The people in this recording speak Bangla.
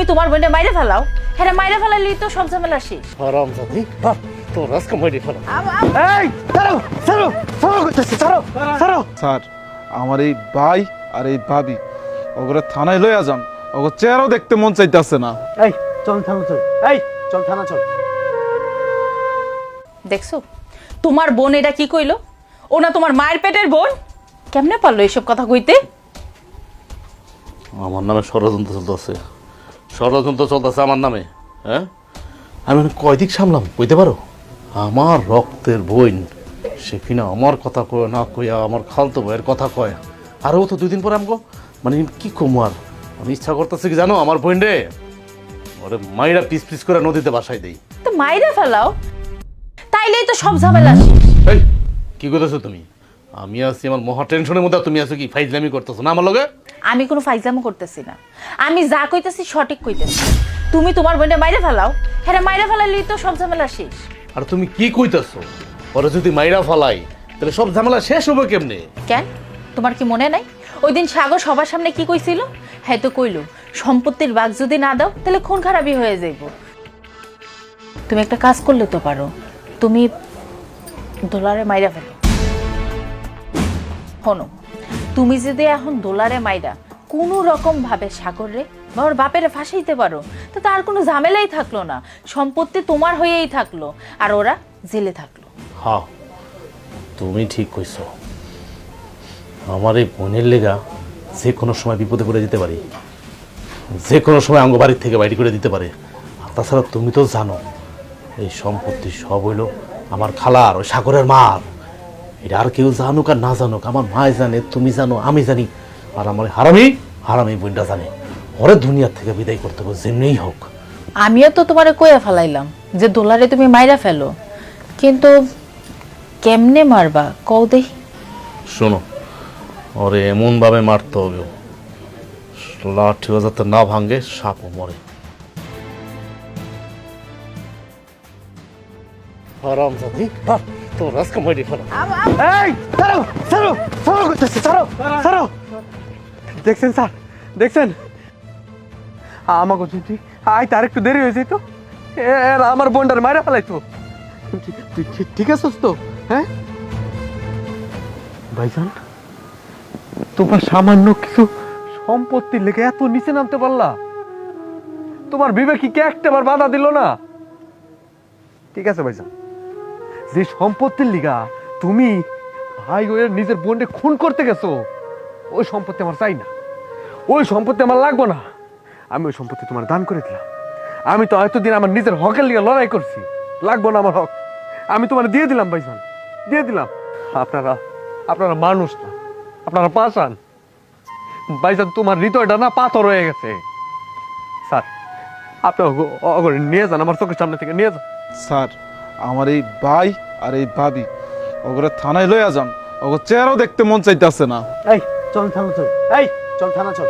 তুমি তোমার বোনে মাইরে ফেলাও? হ্যাঁ মাইরে ফেলালি তো সব ঝামেলা শেষ। হারাম জানি। তোর আজকে মাইরে ফেলা এই ছাড়ো ছাড়ো ছাড়ো করতেছি ছাড়ো ছাড়ো। স্যার আমার এই ভাই আর এই ভাবি ওগুলো থানায় লইয়া যান। ওগো চেহারাও দেখতে মন চাইতেছে না। এই চল থানা চল। এই চল থানা চল। দেখছ? তোমার বোন এটা কি কইলো? ও না তোমার মায়ের পেটের বোন? কেমনে পারল এইসব কথা কইতে? আমার নামে ষড়যন্ত্র চলতেছে। ষড়যন্ত্র চলতেছে আমার নামে হ্যাঁ? আমি কয়দিক সামলাম বুঝতে পারো? আমার রক্তের বোন সে কিনা আমার কথা কয় না কইয়া আমার খালতো ভাইয়ের কথা কয়। আর ও তো দুই দিন পরে আমাকে মানে কি কমু আর? আমি ইচ্ছা করতেছে কি জানো আমার বোন রে? ওরে মাইরা পিস পিস করে নদীতে বাসায় দেই। তো মাইরে ফেলাও? তাইলেই তো সব ঝামেলা শেষ। এই কি করতেছো তুমি? আমি আছি আমার মহা টেনশনের মধ্যে তুমি আছো কি ফাইজলামি করতেছো না আমার লগে? আমি কোনো ফাইজামো করতেছি না। আমি যা কইতেছি সঠিক কইতেছি। তুমি তোমার বোনে মাইরে ফেলাও হ্যাঁ মাইরে ফেলালি তো সব ঝামেলা শেষ। আর তুমি কি কইতেছো? ওরা যদি মাইরা ফালাই তাহলে সব ঝামেলা শেষ হবে কেমনে? কেন? তোমার কি মনে নাই? ওই দিন সাগর সবার সামনে কি কইছিল? হ্যাঁ তো কইলো সম্পত্তির বাঘ যদি না দাও তাহলে খুন খারাপই হয়ে যাইব। তুমি একটা কাজ করলে তো পারো তুমি দোলারে মাইরা ফেলো। হনো তুমি যদি এখন দোলারে মাইরা কোনো রকম ভাবে সাগরে বা ওর বাপেরে ফাঁসাইতে পারো, তো তার কোনো ঝামেলাই থাকল না। সম্পত্তি তোমার হয়েই থাকল আর ওরা জেলে থাকল। হ্যাঁ তুমি ঠিক কইছো। আমার এই বোনের লেগা যে কোনো সময় বিপদে পড়ে যেতে পারি। যে কোনো সময় আঙ্গ বাড়ির থেকে বাইরে করে দিতে পারে। আর তাছাড়া তুমি তো জানো, এই সম্পত্তি সব হইল আমার খালার, ওই সাগরের মার। এটা আর কেউ জানুক আর না জানুক। আমার মায় জানে তুমি জানো আমি জানি। আর আমার হারামি হারামি বোনটা জানে। ওরে দুনিয়ার থেকে বিদায় করতে হবে যেমনিই হোক। আমিও তো তোমারে কইয়া ফেলাইলাম যে দোলারে তুমি মাইরা ফেলো। কিন্তু কেমনে মারবা? কও দেখি। শোনো ওরে এমনভাবে মারতে হবে লাঠিও যাতে না ভাঙে সাপও মরে। হারাম জানি তোর আজকে মাইরে ফেলা এই ছাড়ো ছাড়ো ছাড়ো করতেছি ছাড়ো ছাড়ো দেখছেন স্যার দেখছেন আমাকে যদি আই তার একটু দেরি হয়েছে তো এর আমার বোনটার মারা ফেলাইতো ঠিক- ঠিক আছিস তো হ্যাঁ ভাইজান তোমার সামান্য কিছু সম্পত্তির লেগে এত নিচে নামতে পারলা তোমার বিবেক কি একটাবার বাধা দিল না ঠিক আছে ভাইজান যে সম্পত্তির লিগা, তুমি ভাই ওই নিজের বোনকে খুন করতে গেছো, ওই সম্পত্তি আমার চাই না। ওই সম্পত্তি আমার লাগবো না। আমি ওই সম্পত্তি তোমার দান করে দিলাম। আমি তো এতদিন আমার নিজের হকের লিগে লড়াই করছি। লাগবো না আমার হক। আমি তোমার দিয়ে দিলাম, ভাইজান। দিয়ে দিলাম। আপনারা আপনারা মানুষ না। আপনারা পাশান ভাইজান, তোমার হৃদয়টা না পাথর হয়ে গেছে। স্যার, আপনি নিয়ে যান, আমার চোখের সামনে থেকে নিয়ে যান। স্যার আমার এই ভাই আর এই ভাবি ওগরে থানায় লইয়া যান। ওগো চেহারাও দেখতে মন চাইতেছে না। এই, চল থানা চল। এই, চল থানা চল।